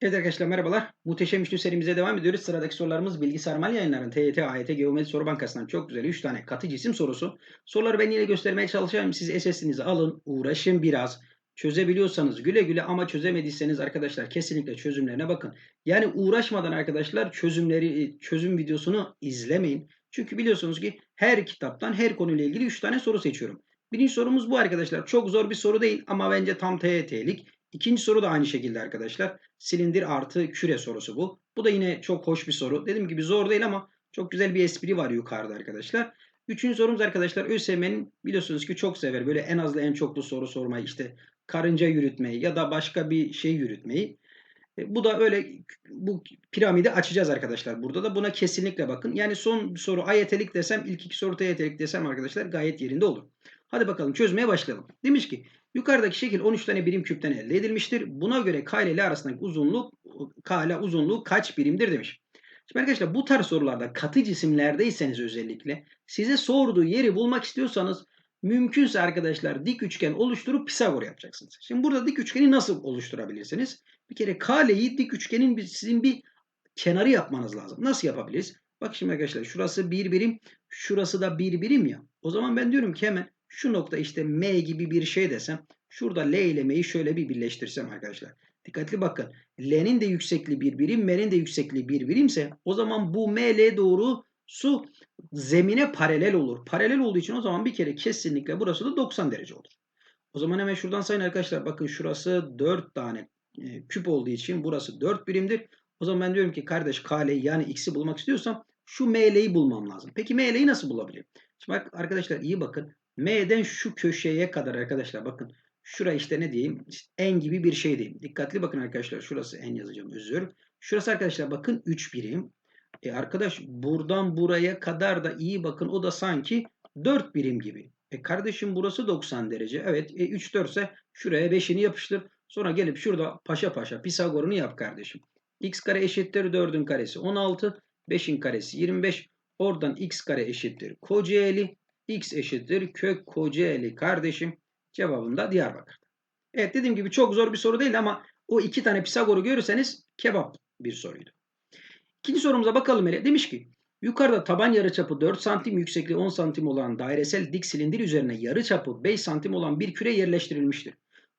Evet arkadaşlar merhabalar. Muhteşem Üçlü serimize devam ediyoruz. Sıradaki sorularımız Bilgisayar Mal Yayınları'nın TYT, AYT, Geometri Soru Bankası'ndan çok güzel 3 tane katı cisim sorusu. Soruları ben yine göstermeye çalışacağım. Siz SS'inizi alın, uğraşın biraz. Çözebiliyorsanız güle güle ama çözemediyseniz arkadaşlar kesinlikle çözümlerine bakın. Yani uğraşmadan arkadaşlar çözümleri çözüm videosunu izlemeyin. Çünkü biliyorsunuz ki her kitaptan her konuyla ilgili 3 tane soru seçiyorum. Birinci sorumuz bu arkadaşlar. Çok zor bir soru değil ama bence tam TYT'lik. İkinci soru da aynı şekilde arkadaşlar. Silindir artı küre sorusu bu. Bu da yine çok hoş bir soru. Dediğim gibi zor değil ama çok güzel bir espri var yukarıda arkadaşlar. Üçüncü sorumuz arkadaşlar ÖSYM'nin biliyorsunuz ki çok sever böyle en azlı en çoklu soru sormayı işte karınca yürütmeyi ya da başka bir şey yürütmeyi. E, bu da öyle bu piramidi açacağız arkadaşlar. Burada da buna kesinlikle bakın. Yani son soru AYT'lik desem ilk iki soru TYT'lik desem arkadaşlar gayet yerinde olur. Hadi bakalım çözmeye başlayalım. Demiş ki yukarıdaki şekil 13 tane birim küpten elde edilmiştir. Buna göre K ile L arasındaki uzunluk K ile uzunluğu kaç birimdir demiş. Şimdi arkadaşlar bu tarz sorularda katı cisimlerdeyseniz özellikle size sorduğu yeri bulmak istiyorsanız mümkünse arkadaşlar dik üçgen oluşturup Pisagor yapacaksınız. Şimdi burada dik üçgeni nasıl oluşturabilirsiniz? Bir kere kaleyi dik üçgenin sizin bir kenarı yapmanız lazım. Nasıl yapabiliriz? Bak şimdi arkadaşlar şurası bir birim, şurası da bir birim ya. O zaman ben diyorum ki hemen şu nokta işte M gibi bir şey desem şurada L ile M'yi şöyle bir birleştirsem arkadaşlar. Dikkatli bakın. L'nin de yüksekliği bir birim, M'nin de yüksekliği bir birimse o zaman bu ML doğru su zemine paralel olur. Paralel olduğu için o zaman bir kere kesinlikle burası da 90 derece olur. O zaman hemen şuradan sayın arkadaşlar. Bakın şurası 4 tane e, küp olduğu için burası 4 birimdir. O zaman ben diyorum ki kardeş KL'yi yani x'i bulmak istiyorsam şu ML'yi bulmam lazım. Peki ML'yi nasıl bulabilirim? Şimdi bak arkadaşlar iyi bakın. M'den şu köşeye kadar arkadaşlar bakın. Şura işte ne diyeyim? İşte en gibi bir şey diyeyim. Dikkatli bakın arkadaşlar. Şurası en yazacağım özür. Şurası arkadaşlar bakın 3 birim. E arkadaş buradan buraya kadar da iyi bakın. O da sanki 4 birim gibi. E kardeşim burası 90 derece. Evet e 3 4 ise şuraya 5'ini yapıştır. Sonra gelip şurada paşa paşa Pisagor'unu yap kardeşim. x kare eşittir 4'ün karesi 16. 5'in karesi 25. Oradan x kare eşittir Kocaeli. X eşittir kök Kocaeli kardeşim. Cevabım da Diyarbakır. Evet dediğim gibi çok zor bir soru değil ama o iki tane Pisagor'u görürseniz kebap bir soruydu. İkinci sorumuza bakalım hele. Demiş ki yukarıda taban yarıçapı 4 santim yüksekliği 10 santim olan dairesel dik silindir üzerine yarıçapı 5 santim olan bir küre yerleştirilmiştir.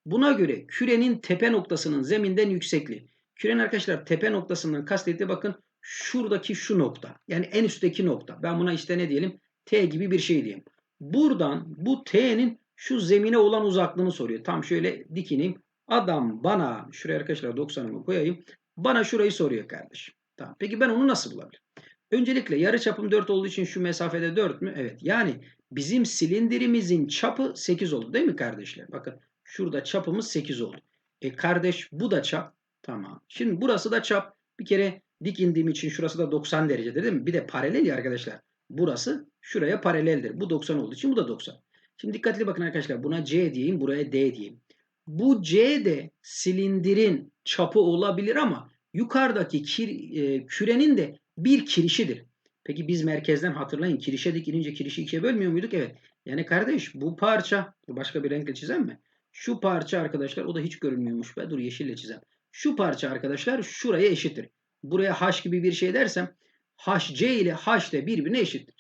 Buna göre kürenin tepe noktasının zeminden yüksekliği. Kürenin arkadaşlar tepe noktasından kastettiği bakın şuradaki şu nokta. Yani en üstteki nokta. Ben buna işte ne diyelim? T gibi bir şey diyeyim. Buradan bu T'nin şu zemine olan uzaklığını soruyor. Tam şöyle dikineyim. Adam bana şuraya arkadaşlar 90'ımı koyayım. Bana şurayı soruyor kardeşim. Tamam. Peki ben onu nasıl bulabilirim? Öncelikle yarı çapım 4 olduğu için şu mesafede 4 mü? Evet. Yani bizim silindirimizin çapı 8 oldu değil mi kardeşler? Bakın şurada çapımız 8 oldu. E kardeş bu da çap. Tamam. Şimdi burası da çap. Bir kere dik indiğim için şurası da 90 derece değil mi? Bir de paralel ya arkadaşlar. Burası şuraya paraleldir. Bu 90 olduğu için bu da 90. Şimdi dikkatli bakın arkadaşlar. Buna C diyeyim, buraya D diyeyim. Bu C de silindirin çapı olabilir ama yukarıdaki kir, e, kürenin de bir kirişidir. Peki biz merkezden hatırlayın kirişe dikilince kirişi ikiye bölmüyor muyduk? Evet. Yani kardeş bu parça başka bir renkle çizem mi? Şu parça arkadaşlar o da hiç görünmüyormuş be. Dur yeşille çizem. Şu parça arkadaşlar şuraya eşittir. Buraya H gibi bir şey dersem HC ile H de birbirine eşittir.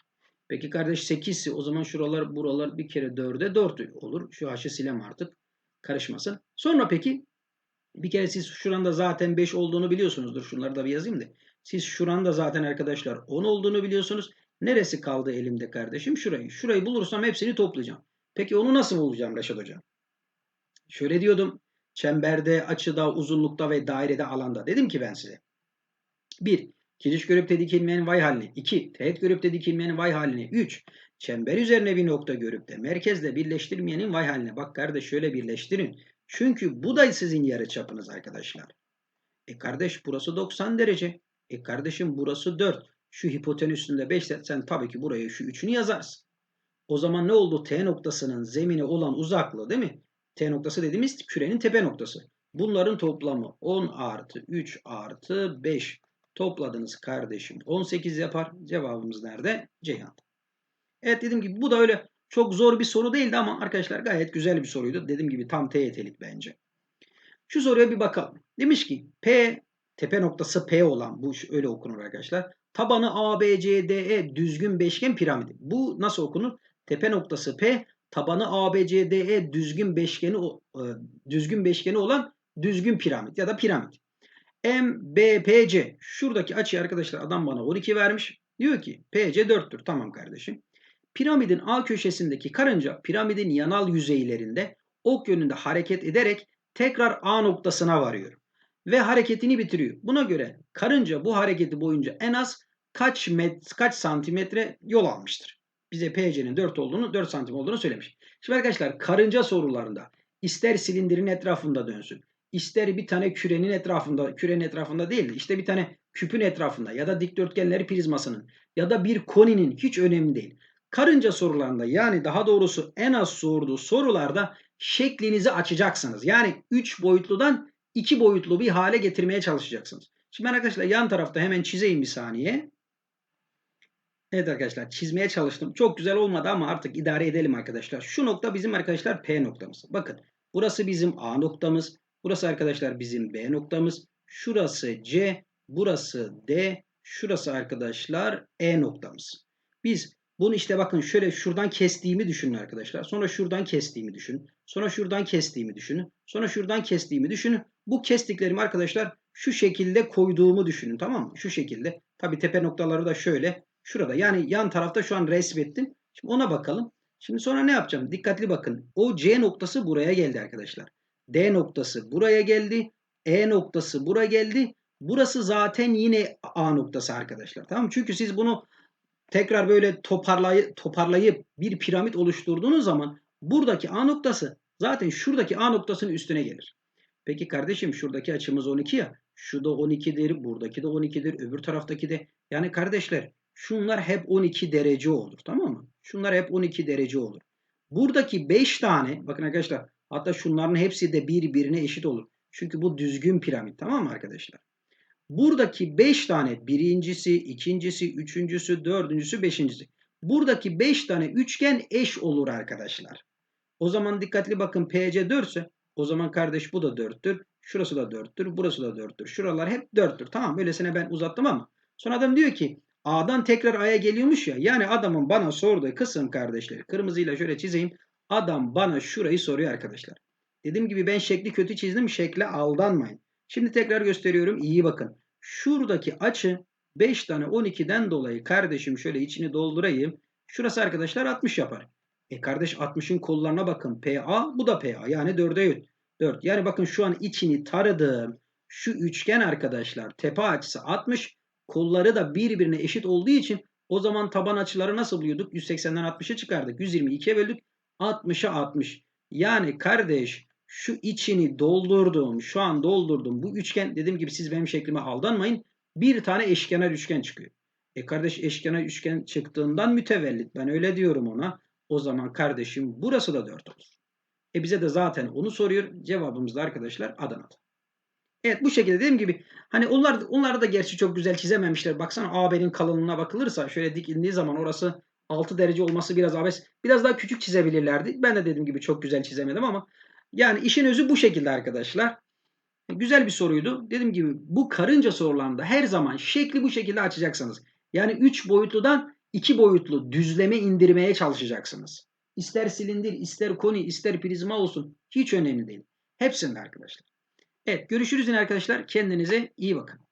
Peki kardeş 8 ise o zaman şuralar buralar bir kere 4'e 4 olur. Şu H'ı silem artık. Karışmasın. Sonra peki bir kere siz şuranda zaten 5 olduğunu biliyorsunuzdur. Şunları da bir yazayım da. Siz şuranda zaten arkadaşlar 10 olduğunu biliyorsunuz. Neresi kaldı elimde kardeşim? Şurayı. Şurayı bulursam hepsini toplayacağım. Peki onu nasıl bulacağım Reşat Hocam? Şöyle diyordum. Çemberde, açıda, uzunlukta ve dairede alanda. Dedim ki ben size. 1. Kiriş görüp dikilmeyen vay haline. 2. Teğet görüp dikilmeyen vay haline. 3. Çember üzerine bir nokta görüp de merkezle birleştirmeyenin vay haline. Bak kardeş şöyle birleştirin. Çünkü bu da sizin yarı çapınız arkadaşlar. E kardeş burası 90 derece. E kardeşim burası 4. Şu hipotenüsünde 5 sen tabii ki buraya şu 3'ünü yazarsın. O zaman ne oldu? T noktasının zemine olan uzaklığı değil mi? T noktası dediğimiz kürenin tepe noktası. Bunların toplamı 10 artı 3 artı 5 topladınız kardeşim. 18 yapar. Cevabımız nerede? Ceyhan. Evet dediğim gibi bu da öyle çok zor bir soru değildi ama arkadaşlar gayet güzel bir soruydu. Dediğim gibi tam TYT'lik bence. Şu soruya bir bakalım. Demiş ki P tepe noktası P olan bu öyle okunur arkadaşlar. Tabanı A, B, C, D, E düzgün beşgen piramidi. Bu nasıl okunur? Tepe noktası P, tabanı A, B, C, D, E düzgün beşgeni e, düzgün beşgeni olan düzgün piramit ya da piramit. M, B, P, C. Şuradaki açıyı arkadaşlar adam bana 12 vermiş. Diyor ki PC 4'tür. Tamam kardeşim. Piramidin A köşesindeki karınca piramidin yanal yüzeylerinde ok yönünde hareket ederek tekrar A noktasına varıyor. Ve hareketini bitiriyor. Buna göre karınca bu hareketi boyunca en az kaç met kaç santimetre yol almıştır? Bize PC'nin 4 olduğunu 4 santim olduğunu söylemiş. Şimdi arkadaşlar karınca sorularında ister silindirin etrafında dönsün, ister bir tane kürenin etrafında, kürenin etrafında değil de işte bir tane küpün etrafında ya da dikdörtgenleri prizmasının ya da bir koninin hiç önemli değil. Karınca sorularında yani daha doğrusu en az sorduğu sorularda şeklinizi açacaksınız. Yani 3 boyutludan 2 boyutlu bir hale getirmeye çalışacaksınız. Şimdi ben arkadaşlar yan tarafta hemen çizeyim bir saniye. Evet arkadaşlar çizmeye çalıştım. Çok güzel olmadı ama artık idare edelim arkadaşlar. Şu nokta bizim arkadaşlar P noktamız. Bakın burası bizim A noktamız. Burası arkadaşlar bizim B noktamız. Şurası C, burası D, şurası arkadaşlar E noktamız. Biz bunu işte bakın şöyle şuradan kestiğimi düşünün arkadaşlar. Sonra şuradan kestiğimi düşünün. Sonra şuradan kestiğimi düşünün. Sonra şuradan kestiğimi düşünün. Bu kestiklerimi arkadaşlar şu şekilde koyduğumu düşünün tamam mı? Şu şekilde. Tabi tepe noktaları da şöyle. Şurada yani yan tarafta şu an resmettim. Şimdi ona bakalım. Şimdi sonra ne yapacağım? Dikkatli bakın. O C noktası buraya geldi arkadaşlar. D noktası buraya geldi. E noktası buraya geldi. Burası zaten yine A noktası arkadaşlar. Tamam mı? Çünkü siz bunu tekrar böyle toparlayıp, toparlayıp bir piramit oluşturduğunuz zaman buradaki A noktası zaten şuradaki A noktasının üstüne gelir. Peki kardeşim şuradaki açımız 12 ya. Şu da 12'dir, buradaki de 12'dir, öbür taraftaki de. Yani kardeşler şunlar hep 12 derece olur tamam mı? Şunlar hep 12 derece olur. Buradaki 5 tane bakın arkadaşlar hatta şunların hepsi de birbirine eşit olur. Çünkü bu düzgün piramit tamam mı arkadaşlar? Buradaki 5 tane birincisi, ikincisi, üçüncüsü, dördüncüsü, beşincisi. Buradaki 5 tane üçgen eş olur arkadaşlar. O zaman dikkatli bakın PC 4 ise o zaman kardeş bu da 4'tür. Şurası da 4'tür. Burası da 4'tür. Şuralar hep 4'tür. Tamam böylesine ben uzattım ama. Sonra adam diyor ki A'dan tekrar A'ya geliyormuş ya. Yani adamın bana sorduğu kısım kardeşleri. Kırmızıyla şöyle çizeyim. Adam bana şurayı soruyor arkadaşlar. Dediğim gibi ben şekli kötü çizdim. Şekle aldanmayın. Şimdi tekrar gösteriyorum. İyi bakın. Şuradaki açı 5 tane 12'den dolayı kardeşim şöyle içini doldurayım. Şurası arkadaşlar 60 yapar. E kardeş 60'ın kollarına bakın. PA bu da PA. Yani 4'e 4. Yani bakın şu an içini taradım. Şu üçgen arkadaşlar tepe açısı 60. Kolları da birbirine eşit olduğu için o zaman taban açıları nasıl buluyorduk? 180'den 60'a çıkardık. 122'ye böldük. 60'a 60. Yani kardeş şu içini doldurdum. Şu an doldurdum. Bu üçgen dediğim gibi siz benim şeklime aldanmayın. Bir tane eşkenar üçgen çıkıyor. E kardeş eşkenar üçgen çıktığından mütevellit. Ben öyle diyorum ona. O zaman kardeşim burası da 4 olur. E bize de zaten onu soruyor. Cevabımız da arkadaşlar Adana'da. Evet bu şekilde dediğim gibi hani onlar onlar da gerçi çok güzel çizememişler. Baksana AB'nin kalınlığına bakılırsa şöyle dikildiği zaman orası 6 derece olması biraz abes. Biraz daha küçük çizebilirlerdi. Ben de dediğim gibi çok güzel çizemedim ama yani işin özü bu şekilde arkadaşlar. Güzel bir soruydu. Dediğim gibi bu karınca sorularında her zaman şekli bu şekilde açacaksınız. Yani 3 boyutludan 2 boyutlu düzleme indirmeye çalışacaksınız. İster silindir, ister koni, ister prizma olsun hiç önemli değil. Hepsinde arkadaşlar. Evet görüşürüz yine arkadaşlar. Kendinize iyi bakın.